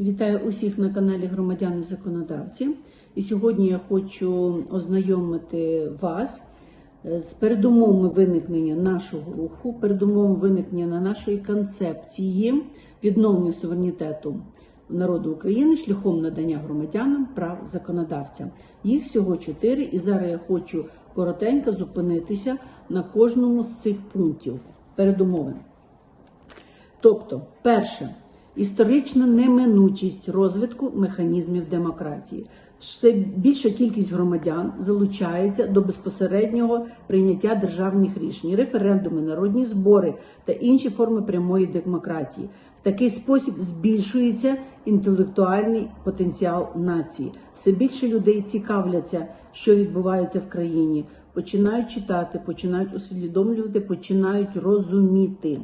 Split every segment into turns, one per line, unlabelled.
Вітаю усіх на каналі Громадяни Законодавці. І сьогодні я хочу ознайомити вас е, з передумовами виникнення нашого руху, передумовами виникнення нашої концепції відновлення суверенітету народу України шляхом надання громадянам прав законодавця. Їх всього чотири, і зараз я хочу коротенько зупинитися на кожному з цих пунктів передумови. Тобто, перше, історична неминучість розвитку механізмів демократії. Все більша кількість громадян залучається до безпосереднього прийняття державних рішень, референдуми, народні збори та інші форми прямої демократії. В такий спосіб збільшується інтелектуальний потенціал нації. Все більше людей цікавляться, що відбувається в країні, починають читати, починають усвідомлювати, починають розуміти.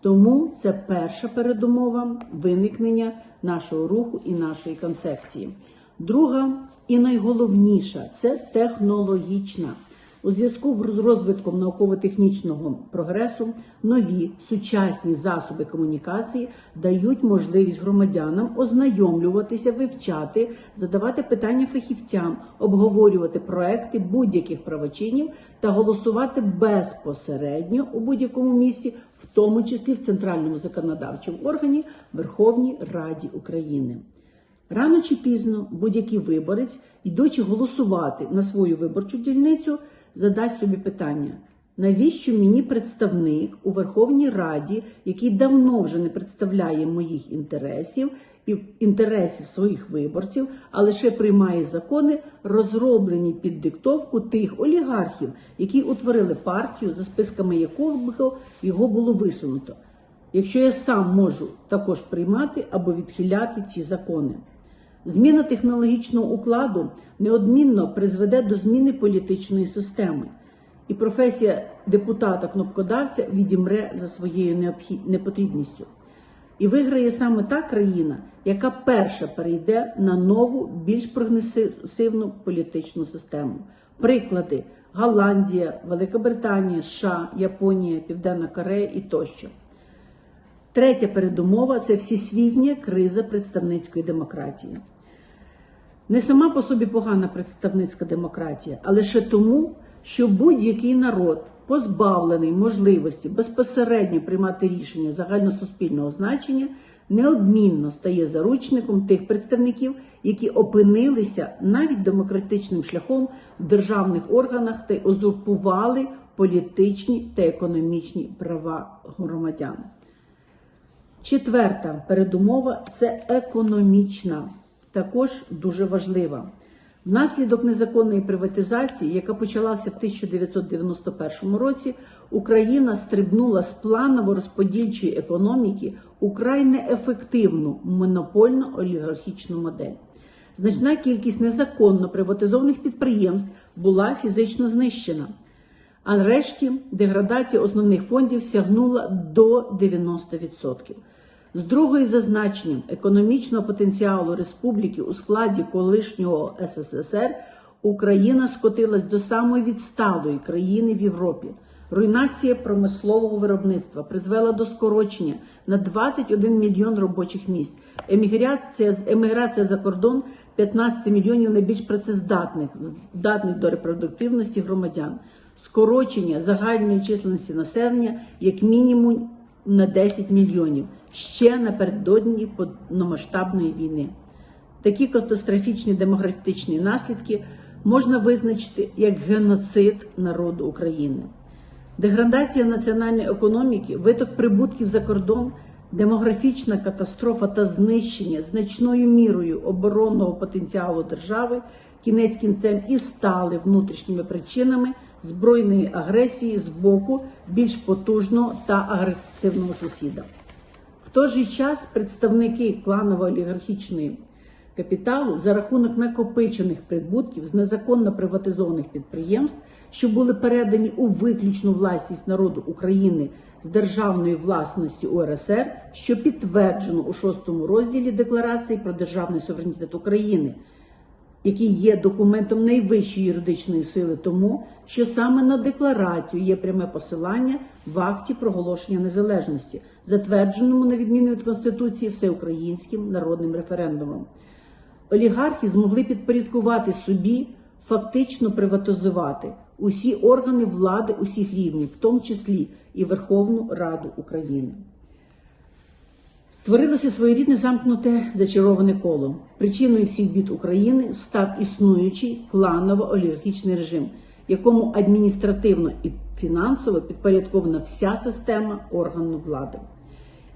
Тому це перша передумова виникнення нашого руху і нашої концепції. Друга і найголовніша це технологічна. У зв'язку з розвитком науково-технічного прогресу нові сучасні засоби комунікації дають можливість громадянам ознайомлюватися, вивчати, задавати питання фахівцям, обговорювати проекти будь-яких правочинів та голосувати безпосередньо у будь-якому місці, в тому числі в центральному законодавчому органі Верховній Раді України. Рано чи пізно будь-який виборець, йдучи голосувати на свою виборчу дільницю, задасть собі питання: навіщо мені представник у Верховній Раді, який давно вже не представляє моїх інтересів і інтересів своїх виборців, а лише приймає закони, розроблені під диктовку тих олігархів, які утворили партію, за списками якого його було висунуто. Якщо я сам можу також приймати або відхиляти ці закони. Зміна технологічного укладу неодмінно призведе до зміни політичної системи, і професія депутата-кнопкодавця відімре за своєю непотрібністю. І виграє саме та країна, яка перша перейде на нову, більш прогресивну політичну систему. Приклади: Голландія, Велика Британія, США, Японія, Південна Корея і тощо. Третя передумова це всесвітня криза представницької демократії. Не сама по собі погана представницька демократія, а лише тому, що будь-який народ позбавлений можливості безпосередньо приймати рішення загальносуспільного значення, неодмінно стає заручником тих представників, які опинилися навіть демократичним шляхом в державних органах та узурпували політичні та економічні права громадян. Четверта передумова це економічна, також дуже важлива. Внаслідок незаконної приватизації, яка почалася в 1991 році, Україна стрибнула з планово-розподільчої економіки у край неефективну монопольно-олігархічну модель. Значна кількість незаконно приватизованих підприємств була фізично знищена. А нарешті деградація основних фондів сягнула до 90%. З другої зазначенням економічного потенціалу республіки у складі колишнього СССР Україна скотилась до самої відсталої країни в Європі. Руйнація промислового виробництва призвела до скорочення на 21 мільйон робочих місць. Еміграція, еміграція за кордон 15 мільйонів найбільш працездатних, здатних до репродуктивності громадян, скорочення загальної численності населення як мінімум на 10 мільйонів ще напередодні повномасштабної війни. Такі катастрофічні демографічні наслідки можна визначити як геноцид народу України. Деградація національної економіки, виток прибутків за кордон, демографічна катастрофа та знищення значною мірою оборонного потенціалу держави кінець кінцем і стали внутрішніми причинами збройної агресії з боку більш потужного та агресивного сусіда. В той же час представники кланово-олігархічної капіталу за рахунок накопичених прибутків з незаконно приватизованих підприємств, що були передані у виключну власність народу України з державної власності УРСР, що підтверджено у шостому розділі Декларації про державний суверенітет України. який є документом найвищої юридичної сили, тому що саме на декларацію є пряме посилання в акті проголошення незалежності, затвердженому на відміну від Конституції всеукраїнським народним референдумом. Олігархи змогли підпорядкувати собі, фактично приватизувати усі органи влади усіх рівнів, в тому числі і Верховну Раду України. Створилося своєрідне замкнуте зачароване коло. Причиною всіх бід України став існуючий кланово-олігархічний режим, якому адміністративно і фінансово підпорядкована вся система органу влади.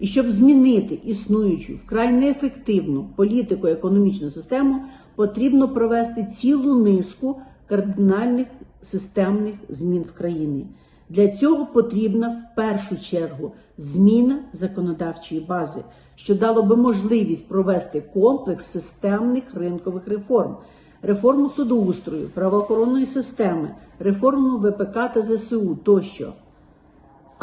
І щоб змінити існуючу вкрай неефективну політико-економічну систему, потрібно провести цілу низку кардинальних системних змін в країні. Для цього потрібна в першу чергу зміна законодавчої бази, що дало би можливість провести комплекс системних ринкових реформ, реформу судоустрою, правоохоронної системи, реформу ВПК та ЗСУ тощо.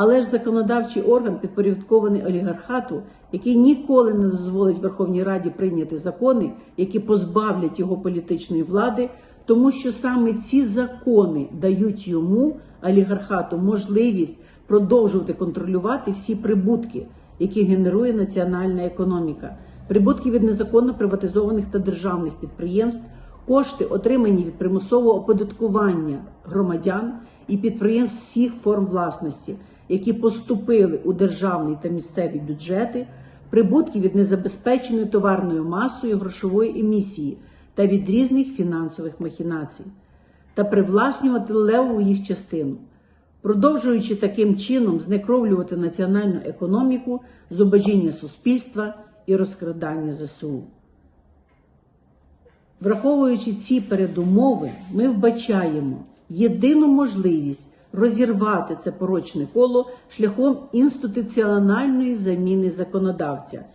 Але ж законодавчий орган підпорядкований олігархату, який ніколи не дозволить Верховній Раді прийняти закони, які позбавлять його політичної влади, тому що саме ці закони дають йому олігархату можливість продовжувати контролювати всі прибутки, які генерує національна економіка, прибутки від незаконно приватизованих та державних підприємств, кошти, отримані від примусового оподаткування громадян і підприємств всіх форм власності, які поступили у державний та місцеві бюджети, прибутки від незабезпеченої товарною масою грошової емісії та від різних фінансових махінацій, та привласнювати левову їх частину, продовжуючи таким чином знекровлювати національну економіку, зубожіння суспільства і розкрадання ЗСУ. Враховуючи ці передумови, ми вбачаємо єдину можливість розірвати це порочне коло шляхом інституціональної заміни законодавця.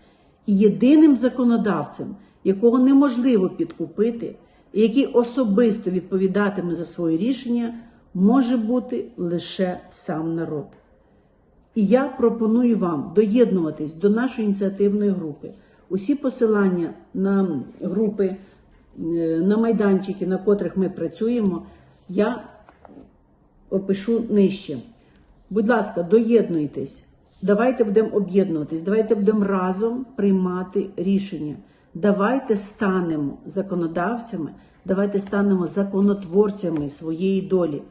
І єдиним законодавцем, якого неможливо підкупити, і який особисто відповідатиме за свої рішення, може бути лише сам народ. І я пропоную вам доєднуватись до нашої ініціативної групи. Усі посилання на групи, е, на майданчики, на котрих ми працюємо, я опишу нижче. Будь ласка, доєднуйтесь. Давайте будемо об'єднуватись, давайте будемо разом приймати рішення. Давайте станемо законодавцями, давайте станемо законотворцями своєї долі.